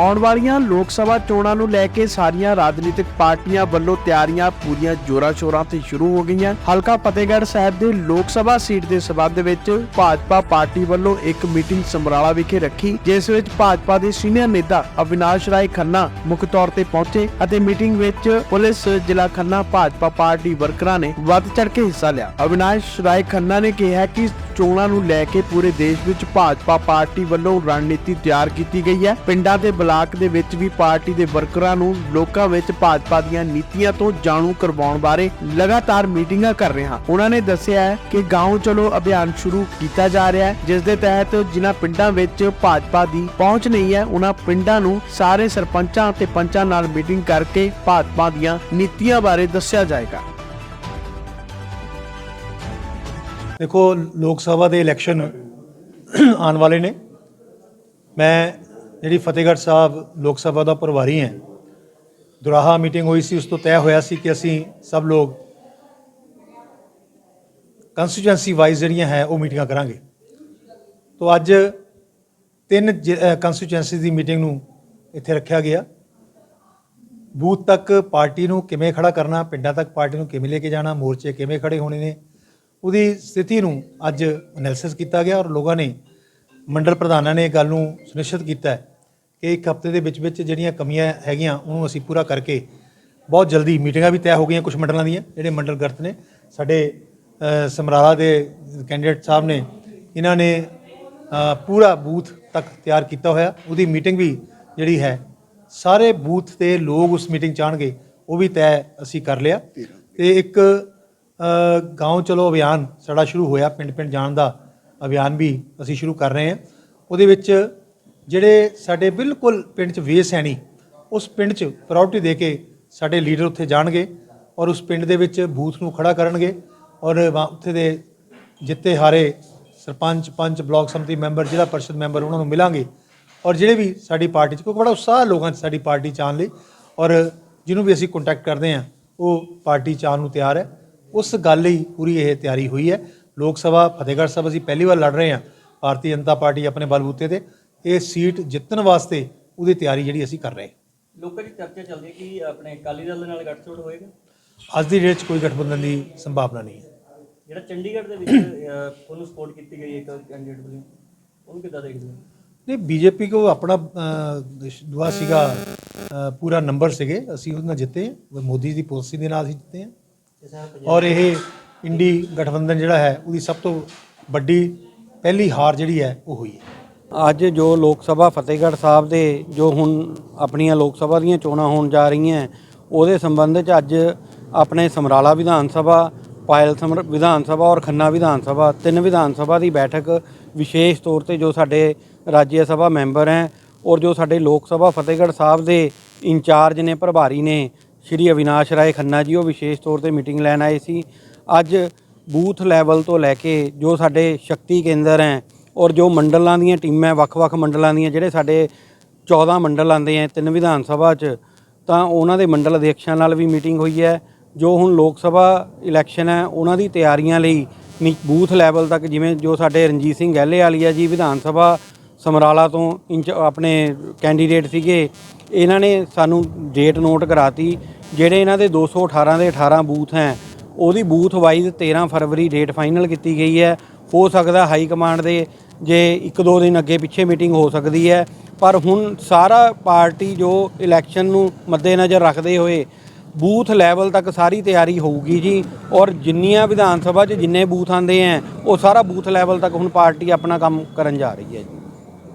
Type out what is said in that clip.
ਆਉਣ ਵਾਲੀਆਂ ਲੋਕ ਸਭਾ ਚੋਣਾਂ ਨੂੰ ਲੈ ਕੇ ਸਾਰੀਆਂ ਰਾਜਨੀਤਿਕ ਪਾਰਟੀਆਂ ਵੱਲੋਂ ਤਿਆਰੀਆਂ ਪੂਰੀਆਂ ਜੋਰਾਂ-ਸ਼ੋਰਾਂ ਤੇ ਸ਼ੁਰੂ ਹੋ ਗਈਆਂ। ਹਲਕਾ ਫਤਿਹਗੜ੍ਹ ਸਾਹਿਬ ਦੇ ਲੋਕ ਸਭਾ ਸੀਟ ਦੇ ਸਬੰਧ ਵਿੱਚ ਭਾਜਪਾ ਪਾਰਟੀ ਵੱਲੋਂ ਇੱਕ ਮੀਟਿੰਗ ਸਮਰਾਲਾ ਵਿਖੇ ਰੱਖੀ, ਜਿਸ ਵਿੱਚ ਭਾਜਪਾ ਦੇ ਸੀਨੀਅਰ ਨੇਤਾ ਅਵਿਨਾਸ਼ ਰਾਏ ਖੰਨਾ ਮੁੱਖ ਤੌਰ ਤੇ ਪਹੁੰਚੇ ਅਤੇ ਮੀਟਿੰਗ ਵਿੱਚ ਪੁਲਿਸ, ਜ਼ਿਲ੍ਹਾ ਖੰਨਾ, ਭਾਜਪਾ ਪਾਰਟੀ ਵਰਕਰਾਂ ਨੇ ਵੱਧ ਚੜ ਕੇ ਹਿੱਸਾ ਲਿਆ। ਅਵਿਨਾਸ਼ ਰਾਏ ਖੰਨਾ ਨੇ ਕਿਹਾ ਕਿ ਚੋਣਾਂ ਨੂੰ ਲੈ ਕੇ ਪੂਰੇ ਦੇਸ਼ ਵਿੱਚ ਭਾਜਪਾ ਪਾਰਟੀ ਵੱਲੋਂ ਰਣਨੀਤੀ ਤਿਆਰ ਕੀਤੀ ਗਈ ਹੈ। ਪਿੰਡਾਂ ਦੇ ਬਲਾਕ ਦੇ ਵਿੱਚ ਵੀ ਪਾਰਟੀ ਦੇ ਵਰਕਰਾਂ ਨੂੰ ਲੋਕਾਂ ਵਿੱਚ ਭਾਜਪਾ ਦੀਆਂ ਨੀਤੀਆਂ ਤੋਂ ਜਾਣੂ ਕਰਵਾਉਣ ਬਾਰੇ ਲਗਾਤਾਰ ਮੀਟਿੰਗਾਂ ਕਰ ਰਹੇ ਹਾਂ। ਉਹਨਾਂ ਨੇ ਦੱਸਿਆ ਹੈ ਕਿ ਗਾਉਂ ਚਲੋ ਅਭਿਆਨ ਸ਼ੁਰੂ ਕੀਤਾ ਜਾ ਰਿਹਾ ਹੈ, ਜਿਸ ਦੇ ਤਹਿਤ ਜਿਨ੍ਹਾਂ ਪਿੰਡਾਂ ਵਿੱਚ ਭਾਜਪਾ ਦੀ ਪਹੁੰਚ ਨਹੀਂ ਹੈ, ਉਹਨਾਂ ਪਿੰਡਾਂ ਨੂੰ ਸਾਰੇ ਸਰਪੰਚਾਂ ਤੇ ਪੰਚਾਂ ਨਾਲ ਮੀਟਿੰਗ ਕਰਕੇ ਭਾਜਪਾ ਦੀਆਂ ਨੀਤੀਆਂ ਬਾਰੇ ਦੱਸਿਆ ਜਾਏਗਾ। ਦੇਖੋ, ਲੋਕ ਸਭਾ ਦੇ ਇਲੈਕਸ਼ਨ ਆਉਣ ਵਾਲੇ ਨੇ। ਮੈਂ ਜਿਹੜੀ ਫਤਿਹਗੜ੍ਹ ਸਾਹਿਬ ਲੋਕ ਸਭਾ ਦਾ ਪ੍ਰਭਾਰੀ ਹੈ। ਦੁਰਾਹਾ ਮੀਟਿੰਗ ਹੋਈ ਸੀ, ਉਸ ਤੋਂ ਤੈਅ ਹੋਇਆ ਸੀ ਕਿ ਅਸੀਂ ਸਭ ਲੋਕ ਕੰਸਟੀਚੁਐਂਸੀ ਵਾਈਜ਼ ਜਿਹੜੀਆਂ ਹੈ, ਉਹ ਮੀਟਿੰਗਾਂ ਕਰਾਂਗੇ। ਤੋਂ ਅੱਜ ਤਿੰਨ ਕੰਸਟੀਚੁਐਂਸੀ ਦੀ ਮੀਟਿੰਗ ਨੂੰ ਇੱਥੇ ਰੱਖਿਆ ਗਿਆ। ਬੂਥ ਤੱਕ ਪਾਰਟੀ ਨੂੰ ਕਿਵੇਂ ਖੜਾ ਕਰਨਾ, ਪਿੰਡਾਂ ਤੱਕ ਪਾਰਟੀ ਨੂੰ ਕਿਵੇਂ ਲੈ ਕੇ ਜਾਣਾ, ਮੋਰਚੇ ਕਿਵੇਂ ਖੜੇ ਹੋਣੇ ਨੇ, ਉਹਦੀ ਸਥਿਤੀ ਨੂੰ ਅੱਜ ਐਨਾਲਿਸਿਸ ਕੀਤਾ ਗਿਆ ਔਰ ਲੋਕਾਂ ਨੇ ਮੰਡਲ ਪ੍ਰਧਾਨਾਂ ਨੇ ਇਹ ਗੱਲ ਨੂੰ ਸੁਨਿਸ਼ਚਿਤ ਕੀਤਾ ਹੈ। ਕਿ ਇੱਕ ਹਫ਼ਤੇ ਦੇ ਵਿੱਚ ਵਿੱਚ ਜਿਹੜੀਆਂ ਕਮੀਆਂ ਹੈਗੀਆਂ, ਉਹਨੂੰ ਅਸੀਂ ਪੂਰਾ ਕਰਕੇ ਬਹੁਤ ਜਲਦੀ ਮੀਟਿੰਗਾਂ ਵੀ ਤੈਅ ਹੋ ਗਈਆਂ ਕੁਝ ਮੰਡਲਾਂ ਦੀਆਂ, ਜਿਹੜੇ ਮੰਡਲ ਗਰਤ ਨੇ। ਸਾਡੇ ਸਮਰਾਲਾ ਦੇ ਕੈਂਡੀਡੇਟ ਸਾਹਿਬ ਨੇ, ਇਹਨਾਂ ਨੇ ਪੂਰਾ ਬੂਥ ਤੱਕ ਤਿਆਰ ਕੀਤਾ ਹੋਇਆ। ਉਹਦੀ ਮੀਟਿੰਗ ਵੀ ਜਿਹੜੀ ਹੈ, ਸਾਰੇ ਬੂਥ ਤੇ ਲੋਕ ਉਸ ਮੀਟਿੰਗ ਚਾਹਣਗੇ ਉਹ ਵੀ ਤੈਅ ਅਸੀਂ ਕਰ ਲਿਆ। ਤੇ ਇੱਕ ਗਾਉਂ ਚਲੋ ਅਭਿਆਨ ਸਾਡਾ ਸ਼ੁਰੂ ਹੋਇਆ ਪਿੰਡ ਪਿੰਡ ਜਾਣ ਦਾ ਅਭਿਆਨ ਵੀ ਅਸੀਂ ਸ਼ੁਰੂ ਕਰ ਰਹੇ ਹਾਂ। ਉਹਦੇ ਵਿੱਚ ਜਿਹੜੇ ਸਾਡੇ ਬਿਲਕੁਲ ਪਿੰਡ 'ਚ ਵੇਸ ਹੈ ਨਹੀਂ, ਉਸ ਪਿੰਡ 'ਚ ਪ੍ਰਾਇੋਰਟੀ ਦੇ ਕੇ ਸਾਡੇ ਲੀਡਰ ਉੱਥੇ ਜਾਣਗੇ ਔਰ ਉਸ ਪਿੰਡ ਦੇ ਵਿੱਚ ਬੂਥ ਨੂੰ ਖੜਾ ਕਰਨਗੇ ਔਰ ਉੱਥੇ ਦੇ ਜਿੱਤੇ ਹਾਰੇ sarpanch, panch, block samiti member, zila parishad member ਉਹਨਾਂ ਨੂੰ ਮਿਲਾਂਗੇ ਔਰ ਜਿਹੜੇ ਵੀ ਸਾਡੀ ਪਾਰਟੀ 'ਚ, ਕਿਉਂਕਿ ਬੜਾ ਉਤਸ਼ਾਹ ਲੋਕਾਂ 'ਚ ਸਾਡੀ ਪਾਰਟੀ 'ਚ ਆਉਣ ਲਈ ਔਰ ਜਿਹਨੂੰ ਵੀ ਅਸੀਂ ਕੰਟੈਕਟ ਕਰਦੇ ਹਾਂ, ਉਹ ਪਾਰਟੀ 'ਚ ਆਉਣ ਨੂੰ ਤਿਆਰ ਹੈ। ਉਸ ਗੱਲ ਲਈ ਪੂਰੀ ਇਹ ਤਿਆਰੀ ਹੋਈ ਹੈ। ਲੋਕ ਸਭਾ, ਫਤਿਹਗੜ੍ਹ ਸਾਹਿਬ ਅਸੀਂ ਪਹਿਲੀ ਵਾਰ ਲੜ ਰਹੇ ਹਾਂ। ਭਾਰਤੀ ਜਨਤਾ ਪਾਰਟੀ ਆਪਣੇ ਬਲਬੂਤੇ ਤੇ ਇਹ ਸੀਟ ਜਿੱਤਣ ਵਾਸਤੇ ਉਹਦੀ ਤਿਆਰੀ ਜਿਹੜੀ ਅਸੀਂ ਕਰ ਰਹੇ ਲੋਕਾਂ ਦੀ ਚਰਚਾ ਚੱਲਦੀ ਹੈ ਕਿ ਆਪਣੇ ਅਕਾਲੀ ਦਲ ਦੇ ਨਾਲ ਗੱਠਜੋੜ ਹੋਏਗਾ? ਅੱਜ ਦੀ ਡੇਟ 'ਚ ਕੋਈ ਗਠਬੰਧਨ ਦੀ ਸੰਭਾਵਨਾ ਨਹੀਂ ਹੈ। ਜਿਹੜਾ ਚੰਡੀਗੜ੍ਹ ਦੇ ਵਿੱਚ ਤੁਹਾਨੂੰ ਸਪੋਰਟ ਕੀਤੀ ਗਈ ਇੱਕ ਕੈਂਡੀਡੇਟ ਵੱਲੋਂ ਉਹਨੂੰ ਕਿੱਦਾਂ ਦੇਖਦੇ ਹੋ? ਨਹੀਂ ਬੀਜੇਪੀ ਕੋ ਆਪਣਾ ਦੁਆ ਸੀਗਾ ਪੂਰਾ ਨੰਬਰ ਸੀਗੇ ਅਸੀਂ ਉਹਦੇ ਨਾਲ ਜਿੱਤੇ ਮੋਦੀ ਦੀ ਪਾਲਿਸੀ ਦੇ ਨਾਲ ਅਸੀਂ ਜਿੱਤੇ ਹਾਂ। ਔਰ ਇਹ ਇੰਡੀ ਗਠਬੰਧਨ ਜਿਹੜਾ ਹੈ ਉਹਦੀ ਸਭ ਤੋਂ ਵੱਡੀ ਪਹਿਲੀ ਹਾਰ ਜਿਹੜੀ ਹੈ ਉਹ ਹੋਈ ਹੈ। ਅੱਜ ਜੋ ਲੋਕ ਸਭਾ ਫਤਿਹਗੜ੍ਹ ਸਾਹਿਬ ਦੇ ਜੋ ਹੁਣ ਆਪਣੀਆਂ ਲੋਕ ਸਭਾ ਦੀਆਂ ਚੋਣਾਂ ਹੋਣ ਜਾ ਰਹੀਆਂ, ਉਹਦੇ ਸੰਬੰਧ 'ਚ ਅੱਜ ਆਪਣੇ ਸਮਰਾਲਾ ਵਿਧਾਨ ਸਭਾ, ਪਾਇਲ ਸਮਰ ਵਿਧਾਨ ਸਭਾ ਔਰ ਖੰਨਾ ਵਿਧਾਨ ਸਭਾ, ਤਿੰਨ ਵਿਧਾਨ ਸਭਾ ਦੀ ਬੈਠਕ ਵਿਸ਼ੇਸ਼ ਤੌਰ ਤੇ ਜੋ ਸਾਡੇ ਰਾਜ ਸਭਾ ਮੈਂਬਰ ਹੈ ਔਰ ਜੋ ਸਾਡੇ ਲੋਕ ਸਭਾ ਫਤਿਹਗੜ੍ਹ ਸਾਹਿਬ ਦੇ ਇੰਚਾਰਜ ਨੇ, ਪ੍ਰਭਾਰੀ ਨੇ, ਸ਼੍ਰੀ ਅਵਿਨਾਸ਼ ਰਾਏ ਖੰਨਾ ਜੀ, ਉਹ ਵਿਸ਼ੇਸ਼ ਤੌਰ ਤੇ ਮੀਟਿੰਗ ਲੈਣ ਆਏ ਸੀ। ਅੱਜ ਬੂਥ ਲੈਵਲ ਤੋਂ ਲੈ ਕੇ ਜੋ ਸਾਡੇ ਸ਼ਕਤੀ ਕੇਂਦਰ ਹੈ ਔਰ ਜੋ ਮੰਡਲਾਂ ਦੀਆਂ ਟੀਮਾਂ, ਵੱਖ-ਵੱਖ ਮੰਡਲਾਂ ਦੀਆਂ, ਜਿਹੜੇ ਸਾਡੇ 14 ਮੰਡਲ ਆਉਂਦੇ ਆ, ਤਿੰਨ ਵਿਧਾਨ ਸਭਾ 'ਚ, ਤਾਂ ਉਹਨਾਂ ਦੇ ਮੰਡਲ ਅਧਿਕਸ਼ਾਂ ਨਾਲ ਵੀ ਮੀਟਿੰਗ ਹੋਈ ਹੈ। ਜੋ ਹੁਣ ਲੋਕ ਸਭਾ ਇਲੈਕਸ਼ਨ ਹੈ, ਉਹਨਾਂ ਦੀ ਤਿਆਰੀਆਂ ਲਈ ਨੀ- ਬੂਥ ਲੈਵਲ ਤੱਕ, ਜਿਵੇਂ ਜੋ ਸਾਡੇ ਰਣਜੀਤ ਸਿੰਘ ਗਹਿਲੇ ਵਾਲੀ ਵਾਲੀਆ ਜੀ ਵਿਧਾਨ ਸਭਾ ਸਮਰਾਲਾ ਤੋਂ ਇੰਚ ਆਪਣੇ ਕੈਂਡੀਡੇਟ ਸੀਗੇ, ਇਹਨਾਂ ਨੇ ਸਾਨੂੰ ਡੇਟ ਨੋਟ ਕਰਾਤੀ, ਜਿਹੜੇ ਇਹਨਾਂ ਦੇ 218 ਦੇ 18 ਬੂਥ ਹੈ, ਉਹਦੀ ਬੂਥ ਵਾਈਜ਼ 13 ਫਰਵਰੀ ਡੇਟ ਫਾਈਨਲ ਕੀਤੀ ਗਈ ਹੈ ਹੋ ਸਕਦਾ ਹਾਈ ਕਮਾਂਡ ਦੇ ਜੇ ਇੱਕ ਦੋ ਦਿਨ ਅੱਗੇ ਪਿੱਛੇ ਮੀਟਿੰਗ ਹੋ ਸਕਦੀ ਹੈ। ਪਰ ਹੁਣ ਸਾਰਾ ਪਾਰਟੀ ਜੋ ਇਲੈਕਸ਼ਨ ਨੂੰ ਮੱਦੇਨਜ਼ਰ ਰੱਖਦੇ ਹੋਏ ਬੂਥ ਲੈਵਲ ਤੱਕ ਸਾਰੀ ਤਿਆਰੀ ਹੋਊਗੀ ਜੀ। ਔਰ ਜਿੰਨੀਆਂ ਵਿਧਾਨ ਸਭਾ 'ਚ ਜਿੰਨੇ ਬੂਥ ਆਂਦੇ ਹੈ, ਉਹ ਸਾਰਾ ਬੂਥ ਲੈਵਲ ਤੱਕ ਹੁਣ ਪਾਰਟੀ ਆਪਣਾ ਕੰਮ ਕਰਨ ਜਾ ਰਹੀ ਹੈ ਜੀ।